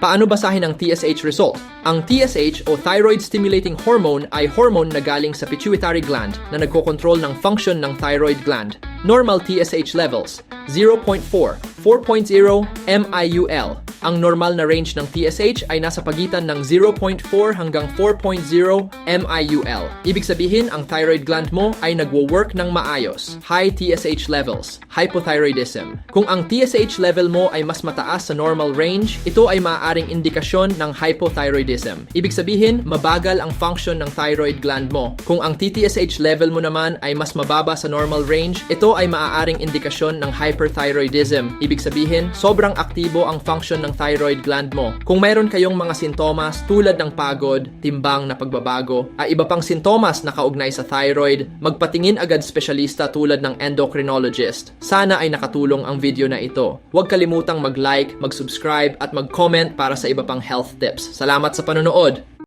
Paano basahin ang TSH result? Ang TSH o thyroid stimulating hormone ay hormone na galing sa pituitary gland na nagkokontrol ng function ng thyroid gland. Normal TSH levels 0.4, 4.0 MIUL. Ang normal na range ng TSH ay nasa pagitan ng 0.4 hanggang 4.0 MIUL. Ibig sabihin, ang thyroid gland mo ay nagwo-work ng maayos. High TSH levels, hypothyroidism. Kung ang TSH level mo ay mas mataas sa normal range, ito ay maaaring indikasyon ng hypothyroidism. Ibig sabihin, mabagal ang function ng thyroid gland mo. Kung ang TTSH level mo naman ay mas mababa sa normal range, ito ay maaaring indikasyon ng hyperthyroidism. Ibig sabihin, sobrang aktibo ang function ng thyroid gland mo. Kung mayroon kayong mga sintomas tulad ng pagod, timbang na pagbabago, ay iba pang sintomas na kaugnay sa thyroid, magpatingin agad spesyalista tulad ng endocrinologist. Sana ay nakatulong ang video na ito. Huwag kalimutang mag-like, mag-subscribe at mag-comment para sa iba pang health tips. Salamat sa panonood!